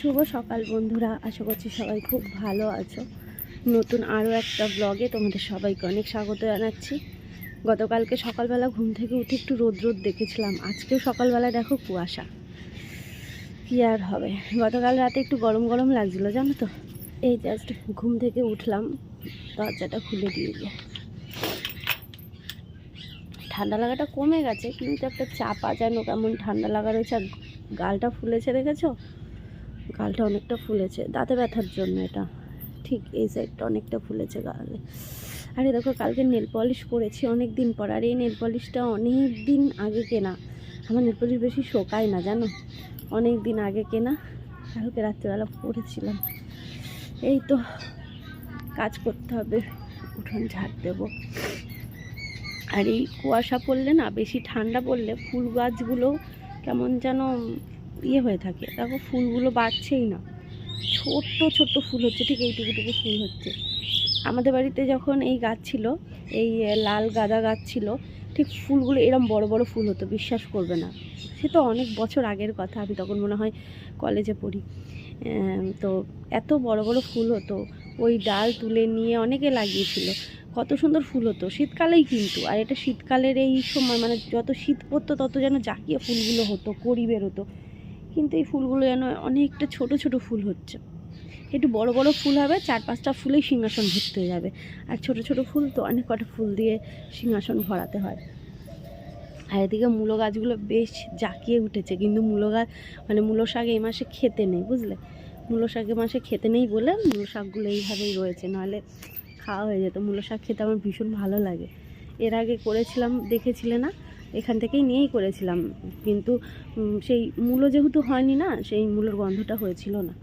শুভ সকাল বন্ধুরা, আশা করছি সবাই খুব ভালো আছো। নতুন আরও একটা ব্লগে তোমাদের সবাইকে অনেক স্বাগত জানাচ্ছি। গতকালকে সকালবেলা ঘুম থেকে উঠে একটু রোদ রোদ দেখেছিলাম, আজকেও সকালবেলা দেখো কুয়াশা। কি আর হবে? গতকাল রাতে একটু গরম গরম লাগছিল, জানো তো? এই জাস্ট ঘুম থেকে উঠলাম, দরজাটা খুলে দিয়ে ঠান্ডা লাগাটা কমে গেছে, কিন্তু একটা চাপা যেন কেমন ঠান্ডা লাগা রয়েছে, আর গালটা ফুলেছে, দেখেছ? গালটা অনেকটা ফুলেছে। দাঁতে ব্যথার জন্য এটা। ঠিক এই সাইডটা অনেকটা ফুলেছে গালে। আরে দেখো, কালকে নেল পলিশ করেছি অনেক দিন পর। আর এই নেল পলিশটা অনেক দিন আগে কেনা। আমার নেল পলিশ বেশি শোকায় না, জানো? অনেক দিন আগে কেনা। কালকে রাত্রিবেলা পরেছিলাম। এই তো, কাজ করতে হবে। উঠোন ঝাড় দেবো। আর এই কুয়াশা পড়লে না, বেশি ঠান্ডা পড়লে ফুল গাছগুলো কেমন যেন ইয়ে হয়ে থাকে। দেখো ফুলগুলো বাড়ছেই না। ছোট্ট ছোট্ট ফুল হচ্ছে, ঠিক এইটুকুটুকু ফুল হচ্ছে। আমাদের বাড়িতে যখন এই গাছ ছিল, এই লাল গাঁদা গাছ ছিল, ঠিক ফুলগুলো এরম বড় বড় ফুল হতো, বিশ্বাস করবে না। সে তো অনেক বছর আগের কথা, আমি তখন মনে হয় কলেজে পড়ি। তো এত বড় বড় ফুল হতো, ওই ডাল তুলে নিয়ে অনেকে লাগিয়েছিল। কত সুন্দর ফুল হতো, শীতকালেই কিন্তু। আর এটা শীতকালের এই সময় মানে যত শীত পড়তো, তত যেন জাকিয়ে ফুলগুলো হতো, কড়ি বেরোতো কিন্তু এই ফুলগুলো যেন অনেকটা ছোট ছোট ফুল হচ্ছে। একটু বড় বড় ফুল হবে, চার পাঁচটা ফুলেই সিংহাসন ভর্তি হয়ে যাবে। আর ছোট ছোট ফুল তো অনেক কটা ফুল দিয়ে সিংহাসন ভরাতে হয়। আর এদিকে মূলো গাছগুলো বেশ জাকিয়ে উঠেছে, কিন্তু মূলো গাছ মানে মূলো শাক এই মাসে খেতে নেই, বুঝলে? মূলো শাক এ মাসে খেতে নেই বলে মূলো শাকগুলো এইভাবেই রয়েছে, নাহলে খাওয়া হয়ে যেত। মূলো শাক খেতে আমার ভীষণ ভালো লাগে। এর আগে করেছিলাম, দেখেছিলে না? এখান থেকেই নিয়েই করেছিলাম। কিন্তু সেই মূলো যেহেতু হয়নি না, সেই মূলোর গন্ধটা হয়েছিল না।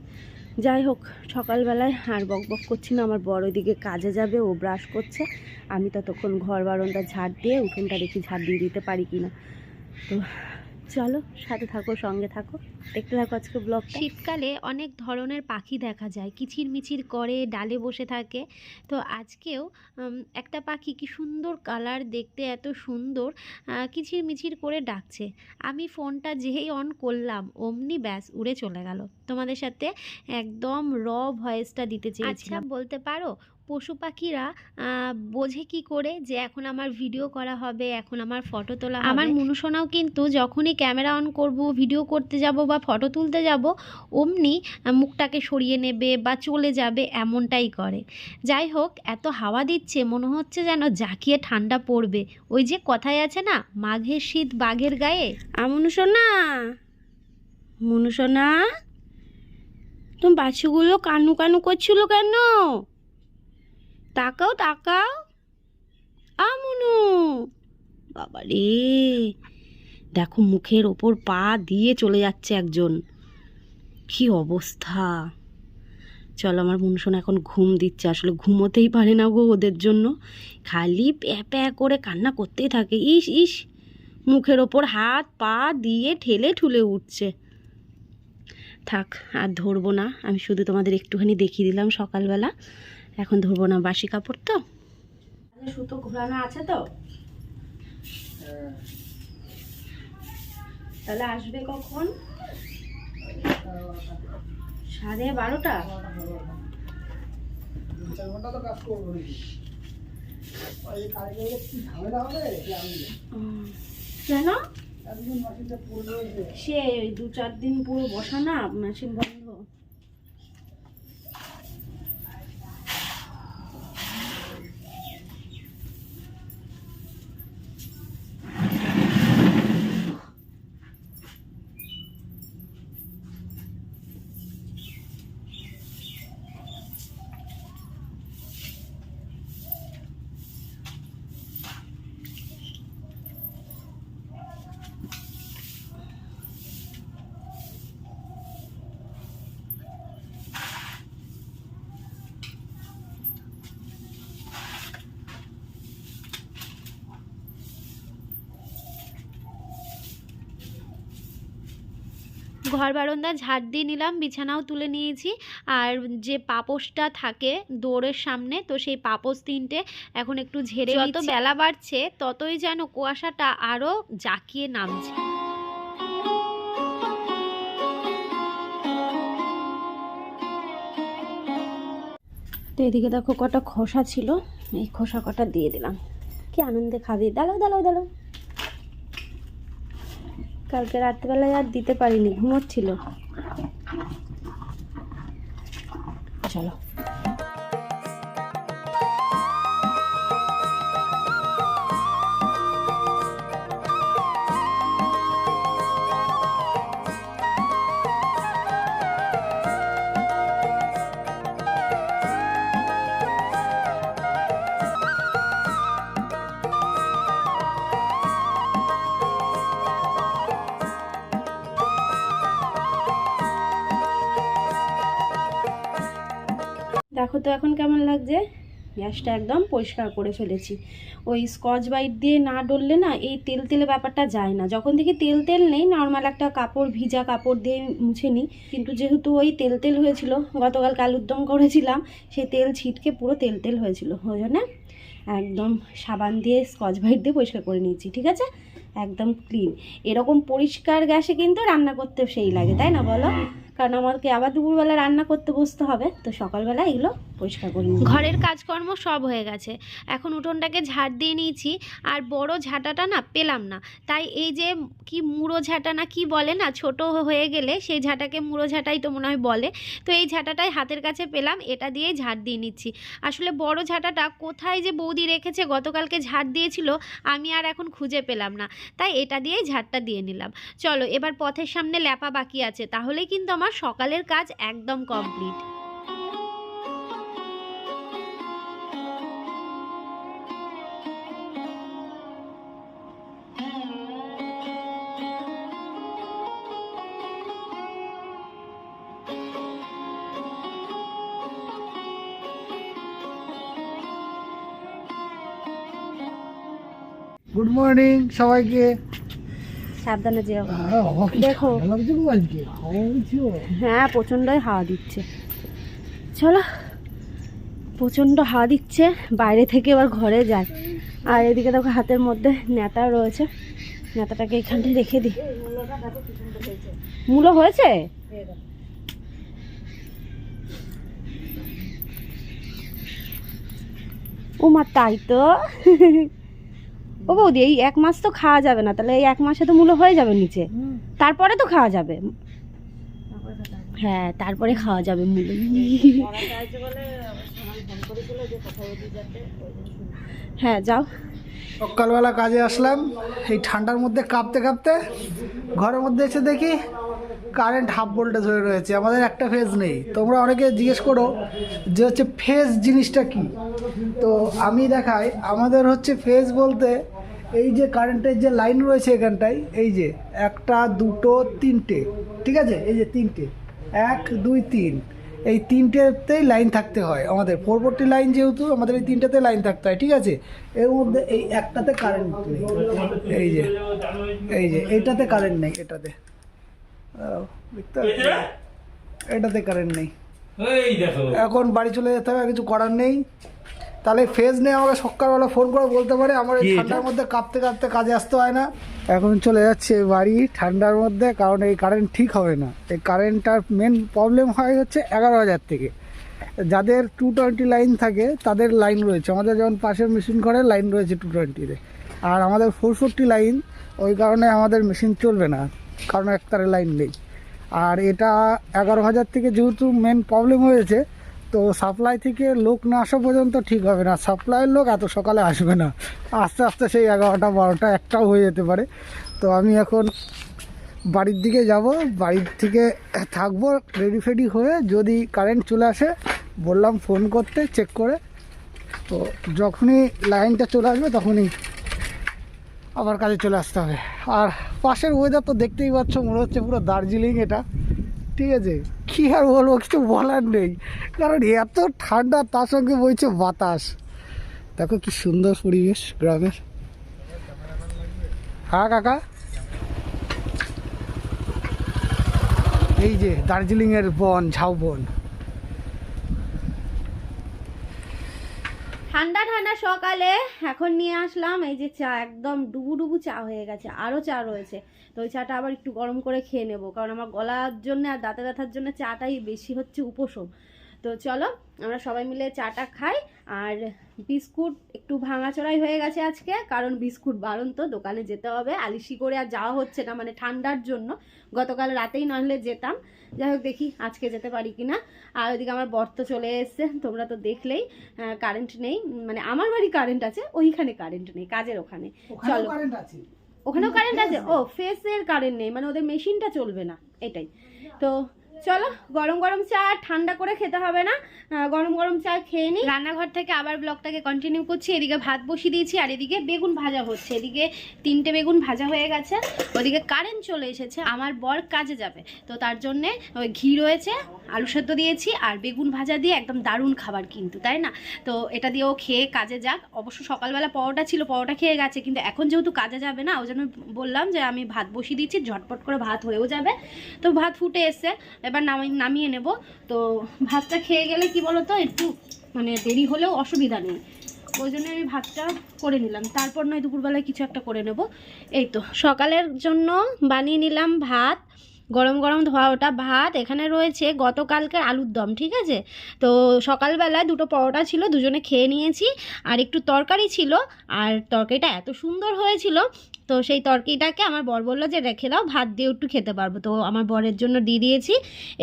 যাই হোক, সকালবেলায় আর বক বক করছি না, আমার বড় দিকে কাজে যাবে, ও ব্রাশ করছে। আমি ততক্ষণ ঘর বারণটা ঝাড় দিয়ে উঠোনটা দেখি ঝাড় দিয়ে দিতে পারি কি না তো চলো সাথে থাকো সঙ্গে থাকো। দেখতে থাকো আজকে ব্লগটা শীতকালে অনেক ধরনের পাখি দেখা যায় কিচির মিচির করে ডালে বসে থাকে। তো আজকেও একটা পাখি কি সুন্দর কালার দেখতে এত সুন্দর কিচির মিচির করে ডাকছে। আমি ফোনটা যেই অন করলাম অমনি ব্যাস উড়ে চলে গেল। তোমাদের সাথে একদম র ভয়েসটা দিতে চেয়েছিলাম। আচ্ছা বলতে পারো পশু পাখিরা বোঝে কি করে যে এখন আমার ভিডিও করা হবে এখন আমার ফটো তোলা হবে। আমার মনুষোনাও কিন্তু যখনই ক্যামেরা অন করব ভিডিও করতে যাব বা ফটো তুলতে যাব অমনি মুখটাকে সরিয়ে নেবে বা চলে যাবে এমনটাই করে। যাই হোক এত হাওয়া দিচ্ছে মনে হচ্ছে যেন জাকিয়ে ঠান্ডা পড়বে। ওই যে কথায় আছে না মাঘের শীত বাঘের গায়ে? আমনু সোনা মনু সোনা তুমি বাছুগুলো কানু কানু করছিল কেন? তাকাও তাকাও। আমনু। বাবা রে দেখো, মুখের ওপর পা দিয়ে চলে যাচ্ছে একজন। কি অবস্থা? চলো, আমার মনুষোনা এখন ঘুম দিচ্ছে। আসলে ঘুমোতেই পারে না গো ওদের জন্য। খালি প্যা প্যা করে কান্না করতেই থাকে। ইস ইস। মুখের ওপর হাত, পা দিয়ে ঠেলে ঠুলে উঠছে। থাক, আর ধরবো না। আমি শুধু তোমাদের একটুখানি দেখিয়ে দিলাম সকালবেলা। এখন ধরবো না বাসি কাপড় তো। সুতো ঘোরানো আছে তো। তাহলে আসবে কখন? সাড়ে বারোটা? কেন? সে দু চার দিন পুরো বসা না, মেশিন বন্ধ ঘর বারান্দা ঝাড় দিয়ে নিলাম বিছানাও তুলে নিয়েছি। আর যে পাপোশটা থাকে দৌড়ের সামনে তো সেই পাপোশ তিনটে এখন একটু ঝেড়ে যত বেলা বাড়ছে ততই যেন কুয়াশাটা আরও জাকিয়ে নামছে। তো এদিকে দেখো কটা খোসা ছিল এই খোসা কটা দিয়ে দিলাম। কি আনন্দে খাবে? দাঁড়াও দাঁড়াও দাঁড়াও। কালকে রাত্রিবেলায় আর দিতে পারিনি ঘুমোচ্ছিল। চলো। দেখো তো এখন কেমন লাগছে? গ্যাসটা একদম পরিষ্কার করে ফেলেছি। ওই স্কচ বাইট দিয়ে না ডললে না এই তেল তেলে ব্যাপারটা যায় না। যখন দেখি তেল তেল নেই নর্মাল একটা কাপড়, ভিজা কাপড় দিয়ে মুছে নিই। কিন্তু যেহেতু ওই তেল তেল হয়েছিল গতকাল কালুদ্দম করেছিলাম, সেই তেল ছিটকে পুরো তেল তেল হয়েছিল। ওই জন্য একদম সাবান দিয়ে স্কচ বাইট দিয়ে পরিষ্কার করে নিয়েছি, ঠিক আছে? একদম ক্লিন এরকম পরিষ্কার গ্যাসে কিন্তু রান্না করতে সেই লাগে, তাই না বলো? কারণ আমাকে আবার দুপুরবেলা রান্না করতে বসতে হবে, তো সকালবেলা এগুলো পরিষ্কার করে ঘরের কাজকর্ম সব হয়ে গেছে। এখন উঠোনটাকে ঝাড় দিয়ে নিয়েছি, আর বড় ঝাঁটাটা না পেলাম না। তাই এই যে কি মুড়ো ঝাঁটা না কি বলে না, ছোট হয়ে গেলে সেই ঝাঁটাকে মুড়ো ঝাঁটাই তো মনে হয় বলে। তো এই ঝাঁটাটাই হাতের কাছে পেলাম, এটা দিয়েই ঝাড় দিয়ে নিচ্ছি। আসলে বড় ঝাঁটাটা কোথায় যে বৌদি রেখেছে, গতকালকে ঝাড় দিয়েছিল, আমি আর এখন খুঁজে পেলাম না। তাই এটা দিয়েই ঝাড়টা দিয়ে নিলাম। চলো, এবার পথের সামনে ল্যাপা বাকি আছে, তাহলেই কিন্তু আমার সকালের কাজ একদম কমপ্লিট। গুড মর্নিং সবাইকে। সাবধানে যেও। দেখো। দেখো। হ্যাঁ প্রচণ্ডই হাওয়া দিচ্ছে। চলো প্রচণ্ড হাওয়া দিচ্ছে। বাইরে থেকে এবার ঘরে যায় আর এদিকে দেখো হাতের মধ্যে নেতা রয়েছে। নেতাটাকে এখানটায় রেখে দিই। মূলো হয়েছে? ও মা তাই তো। ও বৌদি এই এক মাস তো খাওয়া যাবে না তাহলে এই এক মাসে তো মূলো হয়ে যাবে নিচে। তারপরে তো খাওয়া যাবে। হ্যাঁ তারপরে খাওয়া যাবে মূলো। হ্যাঁ যাও। সকালবেলা কাজে আসলাম এই ঠান্ডার মধ্যে কাঁপতে কাঁপতে ঘরের মধ্যে এসে দেখি কারেন্ট হাফ ভোল্টেজ হয়ে রয়েছে আমাদের একটা ফেজ নেই। তোমরা অনেকে জিজ্ঞেস করো যে হচ্ছে ফেজ জিনিসটা কি? তো আমি দেখাই আমাদের হচ্ছে ফেজ বলতে এই যে কারেন্টের যে লাইন রয়েছে এখানটায় এই যে একটা দুটো তিনটে ঠিক আছে? এই যে তিনটে। এক দুই তিন। এই তিনটেতেই লাইন থাকতে হয় আমাদের। ফোর ফোরটি লাইন যেহেতু আমাদের এই তিনটাতে লাইন থাকতে হয় ঠিক আছে? এর মধ্যে এই একটাতে কারেন্ট নেই। এই যে এই যে এইটাতে কারেন্ট নেই এটাতে? এটাতে কারেন্ট নেই। এখন বাড়ি চলে যেতে হবে কিছু করার নেই। তাহলে ফেজ নেই আমাকে সকালবেলা ফোন করে বলতে পারে আমার এই ঠান্ডার মধ্যে কাঁপতে কাঁপতে কাজে আসতে হয় না। এখন চলে যাচ্ছে বাড়ি ঠান্ডার মধ্যে কারণ এই কারেন্ট ঠিক হবে না। এই কারেন্টটার মেন প্রবলেম হয় হচ্ছে এগারো হাজার থেকে। যাদের টু টোয়েন্টি লাইন থাকে তাদের লাইন রয়েছে। আমাদের যেমন পাশের মেশিন ঘরে লাইন রয়েছে টু টোয়েন্টিতে আর আমাদের ফোর ফোরটি লাইন ওই কারণে আমাদের মেশিন চলবে না কারণ একতারে লাইন নেই। আর এটা এগারো হাজার থেকে যেহেতু মেন প্রবলেম হয়েছে তো সাপ্লাই থেকে লোক না আসা পর্যন্ত ঠিক হবে না। সাপ্লাইয়ের লোক এত সকালে আসবে না। আস্তে আস্তে সেই এগারোটা, বারোটা একটাও হয়ে যেতে পারে। তো আমি এখন বাড়ির দিকে যাব। বাড়ির থেকে থাকব রেডি ফেডি হয়ে যদি কারেন্ট চলে আসে, বললাম ফোন করতে চেক করে। তো যখনই লাইনটা চলে আসবে তখনই আবার কাজে চলে আসতে হবে। আর পাশের ওয়েদার তো দেখতেই পাচ্ছ, মনে হচ্ছে পুরো দার্জিলিং এটা। ঠিক আছে। কী আর বলব, কিছু বলার নেই। কারণ এত ঠান্ডা, তার সঙ্গে বইছে বাতাস। দেখো কি সুন্দর পরিবেশ গ্রামের। হ্যাঁ কাকা? এই যে দার্জিলিংয়ের বন ঝাউবন ঠান্ডা ঠান্ডা সকালে এখন নিয়ে আসলাম এই যে চা, একদম ডুবু ডুবু চা হয়ে গেছে আরও চা রয়েছে। তো ওই চাটা আবার একটু গরম করে খেয়ে নেব, কারণ আমার গলার জন্য আর দাঁতে ব্যথার জন্য চাটাই বেশি হচ্ছে উপশম। তো চলো, আমরা সবাই মিলে চাটা খাই। আর বিস্কুট একটু ভাঙাচড়াই হয়ে গেছে আজকে কারণ বিস্কুট বারণ তো দোকানে যেতে হবে। আলিশি করে আর যাওয়া হচ্ছে না মানে ঠান্ডার জন্য। গতকাল রাতেই নাহলে যেতাম। যাই হোক দেখি আজকে যেতে পারি কি না আর ওইদিকে আমার বর তো চলে এসছে তোমরা তো দেখলেই কারেন্ট নেই। মানে আমার বাড়ি কারেন্ট আছে ওইখানে কারেন্ট নেই কাজের ওখানে। চলো। ওখানেও কারেন্ট আছে? ও ফেসের কারেন্ট নেই মানে ওদের মেশিনটা চলবে না এটাই। তো চলো, গরম গরম চা ঠান্ডা করে খেতে হবে না। গরম গরম চা খেয়ে নিই রান্নাঘর থেকে আবার ব্লগটাকে কন্টিনিউ করছি। এদিকে ভাত বসিয়ে দিয়েছি আর এদিকে বেগুন ভাজা হচ্ছে। এদিকে তিনটে বেগুন ভাজা হয়ে গেছে। ওদিকে কারেন্ট চলে এসেছে। আমার বর কাজে যাবে। তো তার জন্যে ওই ঘি রয়েছে, আলু সেদ্ধ দিয়েছি আর বেগুন ভাজা দিয়ে একদম দারুণ খাবার কিন্তু, তাই না? তো এটা দিয়েও খেয়ে কাজে যাক। অবশ্য সকালবেলা পরোটা ছিল, পরোটা খেয়ে গেছে। কিন্তু এখন যেহেতু কাজে যাবে না, ওই জন্য বললাম যে আমি ভাত বসিয়ে দিচ্ছি, ঝটপট করে ভাত হয়েও যাবে। তো ভাত ফুটে এসছে। এবার নামি নামিয়ে নেব। তো ভাতটা খেয়ে গেলে কি বলতো, একটু মানে দেরি হলেও অসুবিধা নেই। ওই জন্য আমি ভাতটা করে নিলাম। তারপর নয় দুপুরবেলায় কিছু একটা করে নেব। এই তো, সকালের জন্য বানিয়ে নিলাম ভাত। গরম গরম ধোয়া ওটা ভাত। এখানে রয়েছে গতকালকের আলুর দম, ঠিক আছে? তো সকালবেলায় দুটো পরোটা ছিল, দুজনে খেয়ে নিয়েছি। আর একটু তরকারি ছিল। আর তরকারিটা এত সুন্দর হয়েছিল তো সেই তরকারিটাকে আমার বর বলল যে, রেখে দাও, ভাত দিয়ে একটু খেতে পারব। তো আমার বরের জন্য দিয়ে দিয়েছি।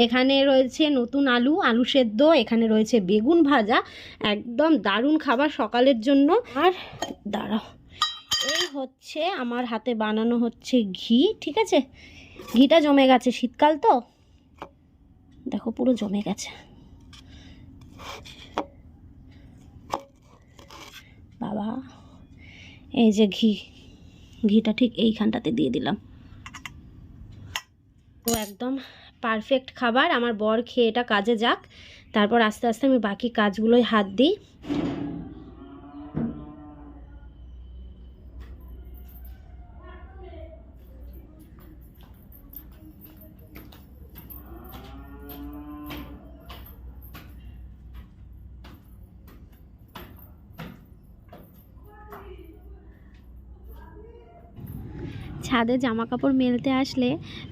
এখানে রয়েছে নতুন আলু আলু সেদ্ধ, এখানে রয়েছে বেগুন ভাজা, একদম দারুণ খাবার সকালের জন্য। আর দাঁড়াও, এই হচ্ছে আমার হাতে বানানো হচ্ছে ঘি, ঠিক আছে? ঘিটা জমে গেছে শীতকাল তো। দেখো পুরো জমে গেছে। বাবা, এই যে ঘি। ঘিটা ঠিক এইখানটাতে দিয়ে দিলাম। তো একদম পারফেক্ট খাবার। আমার বর খেয়ে এটা কাজে যাক। তারপর আস্তে আস্তে আমি বাকি কাজগুলোই হাত দিই। ছাদে জামা কাপড় মেলতে আসলে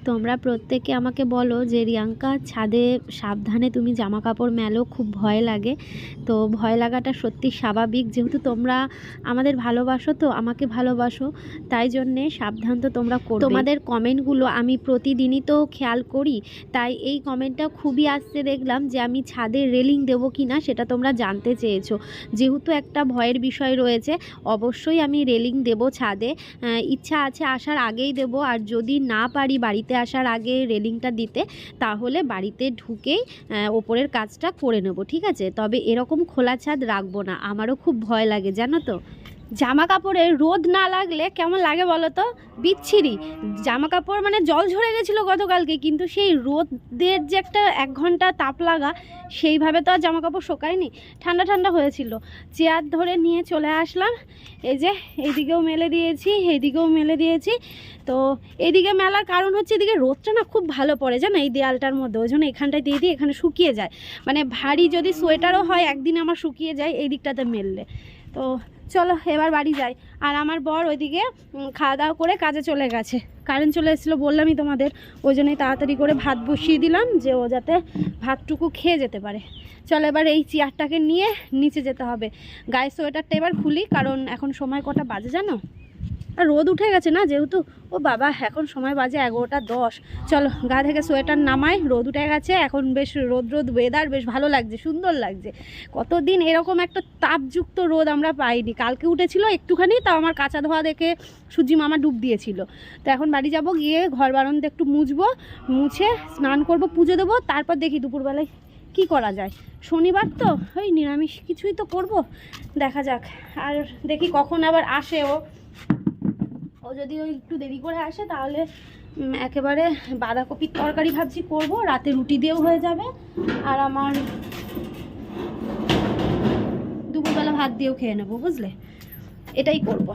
তোমরা প্রত্যেকে আমাকে বলো যে, রিয়াঙ্কা, ছাদে সাবধানে তুমি জামা কাপড় মেলো, খুব ভয় লাগে। তো ভয় লাগাটা সত্যি স্বাভাবিক। যেহেতু তোমরা আমাদের ভালোবাসো তো, আমাকে ভালোবাসো, তাই জন্যে সাবধান তো তোমরা করো তোমাদের কমেন্টগুলো আমি প্রতিদিনই তো খেয়াল করি, তাই এই কমেন্টটা খুবই আসতে দেখলাম যে, আমি ছাদে রেলিং দেবো কি না, সেটা তোমরা জানতে চেয়েছো। যেহেতু একটা ভয়ের বিষয় রয়েছে, অবশ্যই আমি রেলিং দেবো ছাদে। ইচ্ছা আছে আসার আগেই দেব। আর যদি না পারি বাড়িতে আসার আগে রেলিংটা দিতে, তাহলে বাড়িতে ঢুকেই ওপরের কাজটা করে নেব, ঠিক আছে? তবে এরকম খোলা ছাদ রাখব না। আমারও খুব ভয় লাগে, জানো তো? জামা কাপড়ে রোদ না লাগলে কেমন লাগে বলো তো? বিচ্ছিরি। জামা কাপড় মানে জল ঝরে গেছিল গতকালকে, কিন্তু সেই রোদের যে একটা এক ঘণ্টা তাপ লাগা, সেইভাবে তো আর জামা কাপড় শোকায়নি। ঠান্ডা ঠান্ডা হয়েছিল। চেয়ার ধরে নিয়ে চলে আসলাম। এই যে, এইদিকেও মেলে দিয়েছি, এইদিকেও মেলে দিয়েছি। তো এইদিকে মেলার কারণ হচ্ছে এদিকে রোদটা না খুব ভালো পড়ে, জানো? এই দেয়ালটার মধ্যে। ওই জন্য এখানটায় দিয়ে দিয়ে এখানে শুকিয়ে যায়। মানে ভারী যদি সোয়েটারও হয়, একদিন আমার শুকিয়ে যায়, এই দিকটাতে মেললে। তো চলো, এবার বাড়ি যাই। আর আমার বর ওইদিকে খাওয়া দাওয়া করে কাজে চলে গেছে। কারেন্ট চলে এসেছিল বললামই তোমাদের, ওই জন্যই তাড়াতাড়ি করে ভাত বসিয়ে দিলাম, যে ও যাতে ভাতটুকু খেয়ে যেতে পারে। চলো, এবার এই চেয়ারটাকে নিয়ে নিচে যেতে হবে। গায়ে সোয়েটারটা এবার খুলি, কারণ এখন সময় কটা বাজে জানো? আর রোদ উঠে গেছে না? যেহেতু, ও বাবা, এখন সময় বাজে এগারোটা দশ। চলো, গা থেকে সোয়েটার নামাই, রোদ উঠে গেছে, এখন বেশ রোদ রোদ ওয়েদার বেশ ভালো লাগছে, সুন্দর লাগছে। কতদিন এরকম একটা তাপযুক্ত রোদ আমরা পাইনি। কালকে উঠেছিল একটুখানি, তাও আমার কাঁচা ধোয়া দেখে সূর্যি মামা ডুব দিয়েছিল। তো এখন বাড়ি যাব গিয়ে ঘর বারান্দা একটু মুছবো, মুছে স্নান করব, পুজো দেবো, তারপর দেখি দুপুরবেলায় কি করা যায়। শনিবার তো? ওই নিরামিষ কিছুই তো করব। দেখা যাক, আর দেখি কখন আবার আসে ও। ও যদি ওই একটু দেরি করে আসে, তাহলে একেবারে বাঁধাকপির তরকারি ভাবছি করব। রাতে রুটি দিয়েও হয়ে যাবে। আর আমার দুপুরবেলা ভাত দিয়েও খেয়ে নেব, বুঝলে? এটাই করব।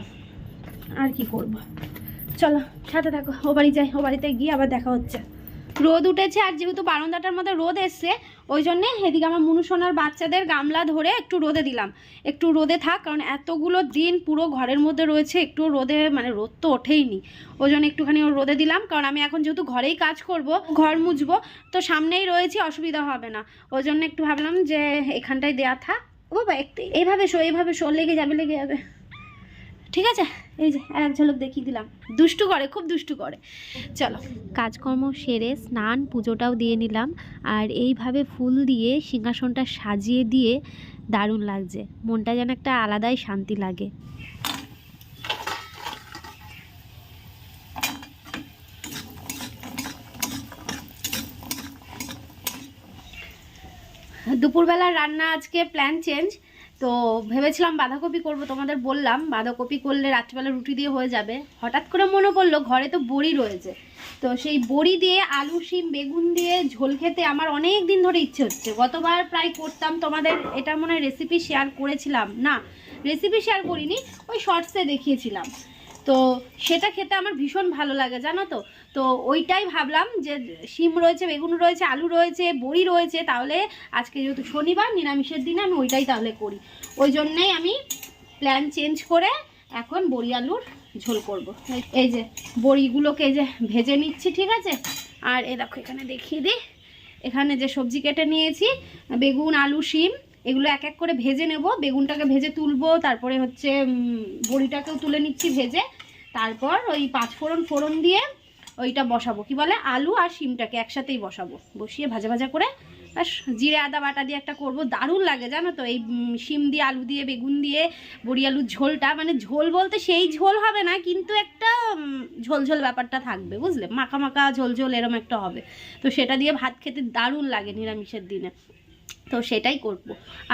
আর কি করব? চলো, সাথে থাকো। ও বাড়ি যাই, ও বাড়িতে গিয়ে আবার দেখা হচ্ছে। রোদ উঠেছে, আর যেহেতু বারান্দাটার মধ্যে রোদ এসছে ওই জন্যে এদিকে আমার মুনুসোনার বাচ্চাদের গামলা ধরে একটু রোদে দিলাম। একটু রোদে থাক, কারণ এতগুলো দিন পুরো ঘরের মধ্যে রয়েছে, একটু রোদে মানে রোদ তো ওঠেইনি। ওই জন্য একটুখানি ওর রোদে দিলাম, কারণ আমি এখন যেহেতু ঘরেই কাজ করব, ঘর মুছবো, তো সামনেই রয়েছে, অসুবিধা হবে না। ওই জন্য একটু ভাবলাম যে এখানটায় দেয়া থাক। ও বাবা একটু এইভাবে শো এইভাবে শো লেগে যাবে লেগে যাবে। ঠিক আছে? এই যে আর এক ঝলক দেখিয়ে দিলাম। দুষ্টু করে খুব দুষ্টু করে। চলো। কাজকর্ম সেরে স্নান পুজোটাও দিয়ে নিলাম। আর এইভাবে ফুল দিয়ে সিংহাসনটা সাজিয়ে দিয়ে দারুণ লাগছে। মনটা যেন একটা আলাদাই শান্তি লাগে। দুপুরবেলার রান্না আজকে প্ল্যান চেঞ্জ তো ভেবেছিলাম বাঁধাকপি করব, তোমাদের বললাম, বাঁধাকপি করলে রাত্রিবেলা রুটি দিয়ে হয়ে যাবে। হঠাৎ করে মনে পড়ল, ঘরে তো বড়ি রয়েছে। তো সেই বড়ি দিয়ে আলু, শিম, বেগুন দিয়ে ঝোল খেতে আমার অনেক দিন ধরে ইচ্ছে হচ্ছে। গতবার প্রায় করতাম, তোমাদের এটা মনে রেসিপি শেয়ার করেছিলাম। না রেসিপি শেয়ার করিনি, ওই শর্টসে দেখিয়েছিলাম। তো সেটা খেতে আমার ভীষণ ভালো লাগে, জানো তো? তো ওইটাই ভাবলাম যে শিম রয়েছে, বেগুন রয়েছে, আলু রয়েছে, বড়ি রয়েছে, তাহলে আজকে যেহেতু শনিবার, নিরামিষের দিনে আমি ওইটাই তাহলে করি। ওই জন্যেই আমি প্ল্যান চেঞ্জ করে এখন বড়ি আলুর ঝোল করব। এই যে বড়িগুলোকে যে ভেজে নিচ্ছি, ঠিক আছে? আর এ দেখো, এখানে দেখিয়ে দিই। এখানে যে সবজি কেটে নিয়েছি, বেগুন, আলু, শিম, এগুলো এক এক করে ভেজে নেব। বেগুনটাকে ভেজে তুলবো, তারপরে হচ্ছে বড়িটাকেও তুলে নিচ্ছি ভেজে। তারপর ওই পাঁচ ফোড়ন ফোড়ন দিয়ে ওইটা বসাবো। কি বলে? আলু আর শিমটাকে একসাথেই বসাবো। বসিয়ে ভাজা ভাজা করে ব্যাস জিরে আদা বাটা দিয়ে একটা করব। দারুণ লাগে জানো তো এই শিম দিয়ে আলু দিয়ে বেগুন দিয়ে বড়ি আলুর ঝোলটা। মানে ঝোল বলতে সেই ঝোল হবে না কিন্তু একটা উম, ঝোল ঝোল ব্যাপারটা থাকবে বুঝলে? মাখা মাখা ঝোল ঝোল এরম একটা হবে। তো সেটা দিয়ে ভাত খেতে দারুণ লাগে নিরামিষের দিনে। তো সেটাই করব।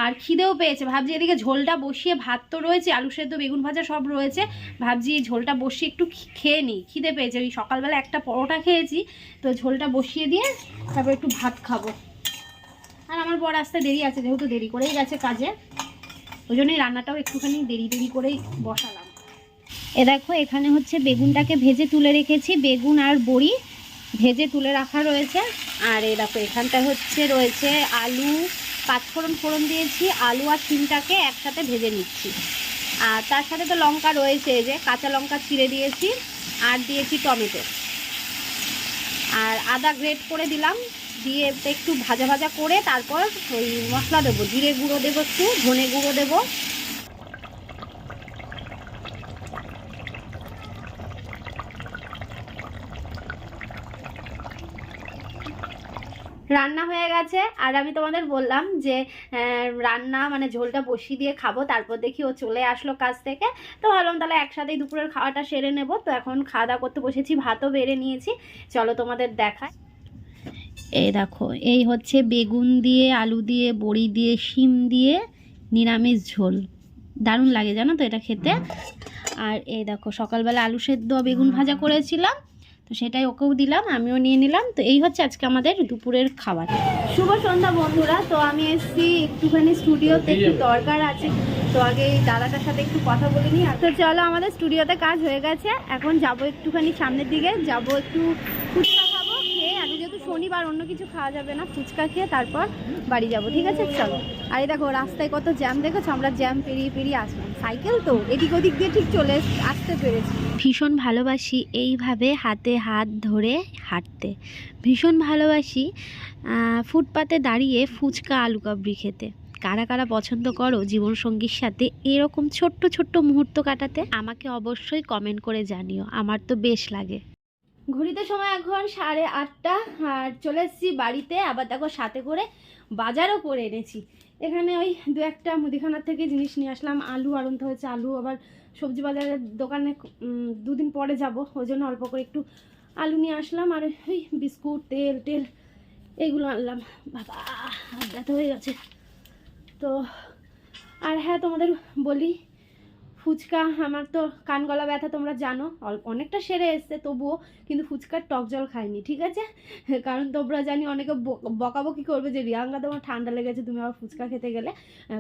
আর খিদেও পেয়েছে। ভাবছি এদিকে ঝোলটা বসিয়ে ভাত তো রয়েছে, আলু সেদ্ধ, বেগুন ভাজা সব রয়েছে। ভাবছি ঝোলটা বসিয়ে একটু খেয়ে নিই। খিদে পেয়েছে। ওই সকালবেলা একটা পরোটা খেয়েছি, তো ঝোলটা বসিয়ে দিয়ে তারপর একটু ভাত খাব। আর আমার বর আসতে দেরি আছে, যেহেতু দেরি করেই গেছে কাজে, ওই জন্যই রান্নাটাও একটুখানি দেরি দেরি করেই বসালাম। এ দেখো, এখানে হচ্ছে বেগুনটাকে ভেজে তুলে রেখেছি। বেগুন আর বড়ি ভেজে তুলে রাখা রয়েছে। আর এ দেখো, এখানটায় হচ্ছে রয়েছে আলু পাঁচফোড়ন ফোড়ন দিয়েছি, আলু আর সিমটাকে একসাথে ভেজে নিচ্ছি। আর তার সাথে তো লঙ্কা রয়েছে যে কাঁচা লঙ্কা ছিঁড়ে দিয়েছি আর দিয়েছি টমেটো। আর আদা গ্রেট করে দিলাম, দিয়ে একটু ভাজা ভাজা করে তারপর ওই মশলা দেবো, জিরে গুঁড়ো দেবো একটু, ধনে গুঁড়ো দেবো রান্না হয়ে গেছে। আর আমি তোমাদের বললাম যে রান্না মানে ঝোলটা বসিয়ে দিয়ে খাব, তারপর দেখি ও চলে আসলো কাজ থেকে। তো ভাবলাম তাহলে একসাথেই দুপুরের খাওয়াটা সেরে নেব। তো এখন খাওয়া দাওয়া করতে বসেছি, ভাতও বেড়ে নিয়েছি। চলো তোমাদের দেখায় এই দেখো, এই হচ্ছে বেগুন দিয়ে, আলু দিয়ে, বড়ি দিয়ে, শিম দিয়ে নিরামিষ ঝোল। দারুণ লাগে জানো তো এটা খেতে। আর এই দেখো, সকালবেলা আলু সেদ্ধ, বেগুন ভাজা করেছিলাম। তো সেটাই ওকেও দিলাম, আমিও নিয়ে নিলাম। তো এই হচ্ছে আজকে আমাদের দুপুরের খাবার। শুভ সন্ধ্যা বন্ধুরা, তো আমি এসেছি একটুখানি স্টুডিওতে একটু দরকার আছে। তো আগে এই দাদাটার সাথে একটু কথা বলে নিই। তো চলো আমাদের স্টুডিওতে কাজ হয়ে গেছে, এখন যাব একটুখানি সামনের দিকে, যাব একটু ফুচকা খাব খেয়ে আজকে যেহেতু শনিবার অন্য কিছু খাওয়া যাবে না, ফুচকা খেয়ে তারপর বাড়ি যাব, ঠিক আছে? চলো। আর এই দেখো, রাস্তায় কত জ্যাম, দেখেছ? আমরা জ্যাম পেরিয়ে পেরিয়ে আসলাম। সাইকেল তো, এদিক ওদিক দিয়ে ঠিক চলে আসতে পেরেছি। ভীষণ ভালোবাসি এইভাবে হাতে হাত ধরে হাঁটতে। ভীষণ ভালোবাসি ফুটপাতে দাঁড়িয়ে ফুচকা আলু কাবড়ি খেতে। কারা কারা পছন্দ করো জীবনসঙ্গীর সাথে এরকম ছোট্ট ছোট্ট মুহূর্ত কাটাতে, আমাকে অবশ্যই কমেন্ট করে জানিও। আমার তো বেশ লাগে। ঘড়িতে সময় এখন সাড়ে আটটা, আর চলে এসেছি বাড়িতে, আবার দেখো সাথে করে বাজারও করে এনেছি। এখানে ওই দু একটা মুদিখানার থেকে জিনিস নিয়ে আসলাম, আলু আনতে হয়েছে, আলু আবার সবজি বাজারের দোকানে দুদিন পরে যাব, ওই জন্য অল্প করে একটু আলু নিয়ে আসলাম, আর ওই বিস্কুট, তেল, টেল এইগুলো আনলাম। বাবা ব্যথা হয়ে গেছে। তো, আর হ্যাঁ তোমাদের বলি ফুচকা, আমার তো কান গলা ব্যথা, তোমরা জানো অনেকটা সেরে এসছে, তবুও কিন্তু ফুচকার টক জল খাইনি, ঠিক আছে? কারণ তোমরা জানি অনেকে বকাবকি করবে যে রিয়াঙ্গা তোমার ঠান্ডা লেগেছে, তুমি আবার ফুচকা খেতে গেলে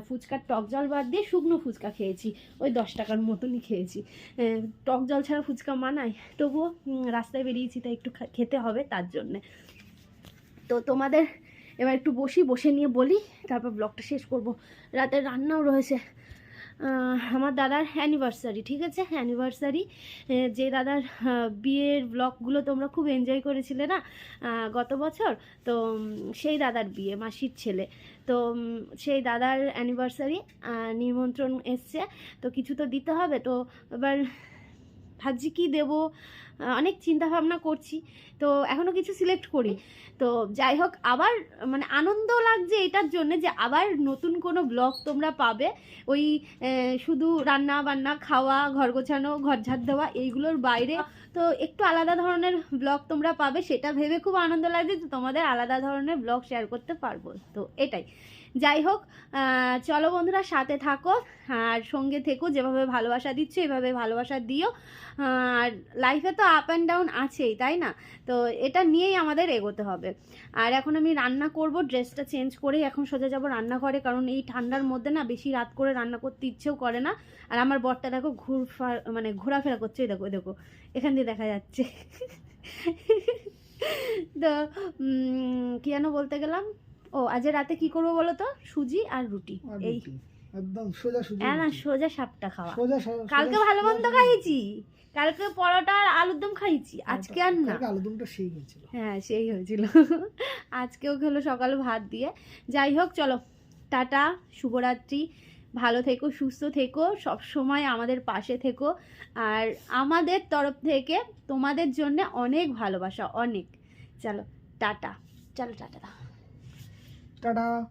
ফুচকার টক জল বাদ দিয়ে শুকনো ফুচকা খেয়েছি, ওই দশ টাকার মতনই খেয়েছি। টক জল ছাড়া ফুচকা মানায়, তবুও রাস্তায় বেরিয়েছি, তাই একটু খেতে হবে তার জন্যে। তো তোমাদের এবার একটু বসি, বসে নিয়ে বলি, তারপর ব্লগটা শেষ করব। রাতে রান্নাও রয়েছে আমার দাদার অ্যানিভার্সারি ঠিক আছে? অ্যানিভার্সারি যে দাদার বিয়ের ব্লগগুলো তোমরা খুব এনজয় করেছিলে না? গত বছর? তো সেই দাদার বিয়ে, মাসির ছেলে। তো সেই দাদার অ্যানিভার্সারি নিমন্ত্রণ এসছে। তো, কিছু তো দিতে হবে। তো, এবার ভাবছি কী দেবো? অনেক চিন্তা ভাবনা করছি। তো এখনও কিছু সিলেক্ট করি। তো যাই হোক, আবার মানে আনন্দ লাগছে এটার জন্য যে আবার নতুন কোনো ব্লগ তোমরা পাবে। ওই শুধু রান্না বান্না খাওয়া, ঘর গোছানো, ঘর ঝাড় দেওয়া, এইগুলোর বাইরে তো একটু আলাদা ধরনের ব্লগ তোমরা পাবে। সেটা ভেবে খুব আনন্দ লাগছে তোমাদের আলাদা ধরনের ব্লগ শেয়ার করতে পারব। তো এটাই। যাই হোক চলো বন্ধুরা সাথে থাকো আর সঙ্গে থেকো, যেভাবে ভালোবাসা দিচ্ছ এভাবে ভালোবাসা দিও। আর লাইফে তো আপ অ্যান্ড ডাউন আছেই, তাই না? তো এটা নিয়েই আমাদের এগোতে হবে। আর এখন আমি রান্না করব ড্রেসটা চেঞ্জ করেই এখন সোজা যাব রান্নাঘরে, কারণ এই ঠান্ডার মধ্যে না বেশি রাত করে রান্না করতে ইচ্ছেও করে না। আর আমার বরটা দেখো ঘুরফার মানে ঘোরাফেরা করছে দেখো দেখো, এখান দিয়ে দেখা যাচ্ছে। তো কি যেন বলতে গেলাম? ও আজ রাতে কি করব বলো তো? সুজি আর রুটি। এই। একদম সোজা সোজা হ্যাঁ না সোজা সাপটা খাওয়া। সোজা কালকে ভালো মন্দ খাইছি কালকে পরোটা আর আলুর দম খাইছি আজকে আর না। কালকে আলুদমটা সেই হয়েছিল। হ্যাঁ সেই হয়েছিল। আজকেও খেলো সকালে ভাত দিয়ে। যাই হোক চলো। টাটা শুভরাত্রি। ভালো থেকো সুস্থ থেকো সব সময় আমাদের পাশে থেকো। আর আমাদের তরফ থেকে তোমাদের জন্য অনেক ভালোবাসা অনেক। চলো টাটা। চলো টাটা। টাটা